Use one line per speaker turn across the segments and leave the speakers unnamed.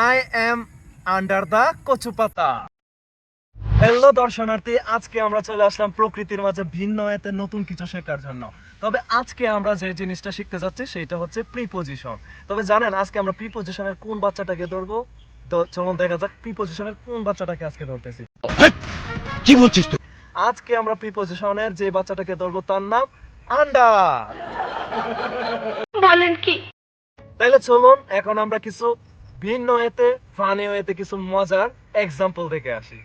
I am under the কচুপাতা। Hello দর্শনার্থী আজকে আমরা চলে আসলাম প্রকৃতির মাঝে ভিন্ন এতে নতুন কিছু শেখার জন্য। তবে আজকে আমরা যে জিনিসটা শিখতে যাচ্ছি সেটা হচ্ছে প্রিপোজিশন তবে জানেন আজকে আমরা প্রিপোজিশনের কোন বাচ্চাটাকে ধরবো? তো চলুন দেখা যাক প্রিপোজিশনের কোন বাচ্চাটাকে আজকে ধরতেছি।
কি বলছিস তুই?
আজকে আমরা প্রিপোজিশনের যে বাচ্চাটাকে ধরবো তার নাম আন্ডার
বলেন কি?
তাইলে চলুন এখন আমরা কিছু ভিন্ন এতে ফানি এতে কিছু মজার এক্সাম্পল দেখে আসি।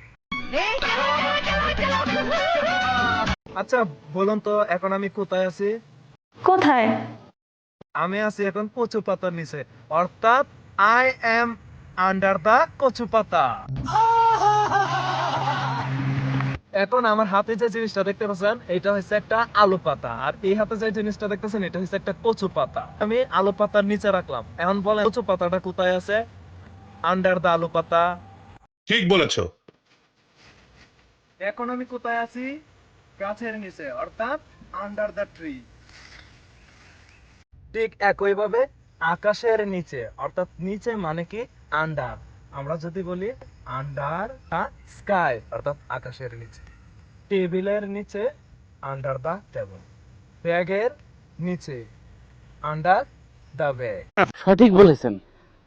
আচ্ছা বলুন তো এখন আমি কোথায় আছি?
কোথায়?
আমি আছি এখন কচু পাতার নিচে। অর্থাৎ আই এম আন্ডার দা কচু পাতা এখন আমার হাতে যে জিনিসটা দেখতে পাচ্ছেন এটা হচ্ছে একটা আলু পাতা। আর এই হাতে যে জিনিসটা দেখতেছেন এটা হচ্ছে একটা কচু পাতা। আমি আলু পাতার নিচে রাখলাম। এখন বলেন কচু পাতাটা কোথায় আছে? আন্ডার দা আলু পাতা।
ঠিক বলেছ।
এখন আমি কোথায় আছি? গাছের নিচে অর্থাৎ আন্ডার দ্য ট্রি ঠিক একইভাবে আকাশের নিচে অর্থাৎ নিচে মানে কি? আন্ডার আমরা যদি বলি আন্ডার দ্য স্কাই অর্থাৎ আকাশের নিচে। টেবিলের নিচে আন্ডার দ্য টেবিল ব্যাগের নিচে আন্ডার দ্য ব্যাগ
সঠিক বলেছেন।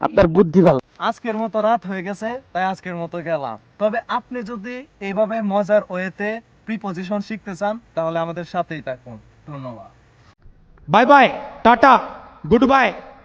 আপনার বুদ্ধি ভালো।
আজকের মতো রাত হয়ে গেছে তাই আজকের মতো গেলাম। তবে আপনি যদি এইভাবে মজার ওয়েতে প্রিপোজিশন শিখতে চান তাহলে আমাদের সাথেই থাকুন। ধন্যবাদ।
Bye bye tata goodbye